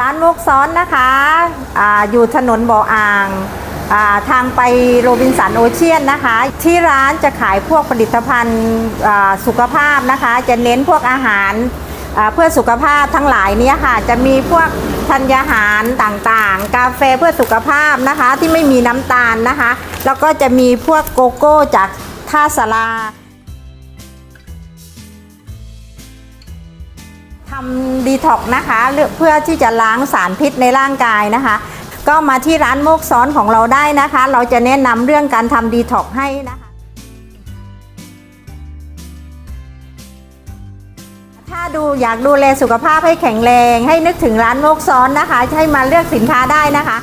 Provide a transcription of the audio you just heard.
ร้านมุกซ้อนนะคะออยู่ถนนบ่ออ่างาทางไปโรบินสันโอเชียนนะคะ ที่ร้านจะขายพวกผลิตภัณฑ์สุขภาพนะคะ จะเน้นพวกอาหารเพื่อสุขภาพทั้งหลายเนี้ค่ะ จะมีพวกธัญญาหารต่างๆ กาแฟเพื่อสุขภาพนะคะที่ไม่มีน้ำตาลนะคะ แล้วก็จะมีพวกโกโก้จากท่าสลา ทำดีท็อกนะคะเพื่อที่จะล้างสารพิษในร่างกายนะคะ ก็มาที่ร้านโมกซ้อนของเราได้นะคะ เราจะแนะนำเรื่องการทำดีท็อกให้นะคะ ถ้าดูอยากดูแลสุขภาพให้แข็งแรง ให้นึกถึงร้านโมกซ้อนนะคะ ให้มาเลือกสินค้าได้นะคะ